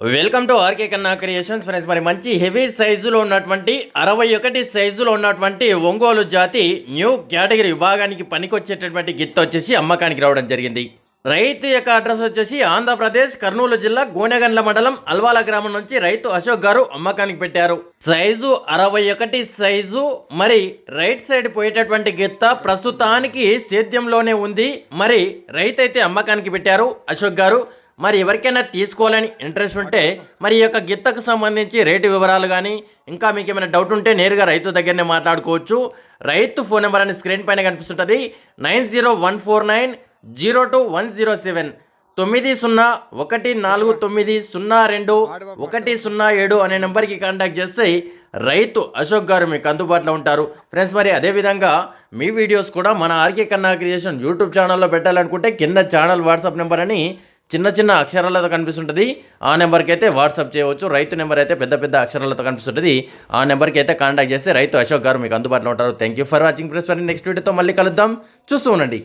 Welcome to RK Kanna creations friends మరి మంచి heavy సైజులో ఉన్నటువంటి అరవై ఒకటి సైజులో ఉన్నటువంటి ఒంగోలు జాతి న్యూ కేటగిరీ విభాగానికి పనికొచ్చేటటువంటి గిత్త వచ్చేసి అమ్మకానికి రావడం జరిగింది. రైతు యొక్క అడ్రస్ వచ్చేసి ఆంధ్రప్రదేశ్ కర్నూలు జిల్లా గోనెగండ్ల మండలం అల్వాల గ్రామం నుంచి రైతు అశోక్ గారు అమ్మకానికి పెట్టారు. సైజు అరవై ఒకటి సైజు మరి రైట్ సైడ్ పోయేటటువంటి గిత్త ప్రస్తుతానికి సేద్యంలోనే ఉంది. మరి రైతు అయితే అమ్మకానికి పెట్టారు అశోక్ గారు. మరి ఎవరికైనా తీసుకోవాలని ఇంట్రెస్ట్ ఉంటే మరి ఈ యొక్క గిత్తకు సంబంధించి రేటు వివరాలు కానీ ఇంకా మీకు ఏమైనా డౌట్ ఉంటే నేరుగా రైతు దగ్గరనే మాట్లాడుకోవచ్చు. రైతు ఫోన్ నెంబర్ అని స్క్రీన్ పైన కనిపిస్తుంటుంది. Nine zero one four nine zero two one zero seven. తొమ్మిది సున్నా ఒకటి నాలుగు తొమ్మిది సున్నా రెండు ఒకటి సున్నా ఏడు అనే నెంబర్కి కాంటాక్ట్ చేస్తే రైతు అశోక్ గారు మీకు అందుబాటులో ఉంటారు. ఫ్రెండ్స్ మరి అదేవిధంగా మీ వీడియోస్ కూడా మన ఆర్కే కన్నా క్రియేషన్ యూట్యూబ్ ఛానల్లో పెట్టాలనుకుంటే కింద ఛానల్ వాట్సాప్ నెంబర్ అని చిన్న చిన్న అక్షరాలతో కనిపిస్తుంటుంది. ఆ నెంబర్కి అయితే వాట్సాప్ చేయవచ్చు. రైతు నెంబర్ అయితే పెద్ద పెద్ద అక్షరాలతో కనిపిస్తుంటుంది. ఆ నెంబర్కి అయితే కాంటాక్ట్ చేస్తే రైతు అశోక్ గారు మీకు అందుబాటులో ఉంటారు. Thank you for watching press మరి నెక్స్ట్ వీడియోతో మళ్ళీ కలుద్దాం. చూస్తూ ఉండండి.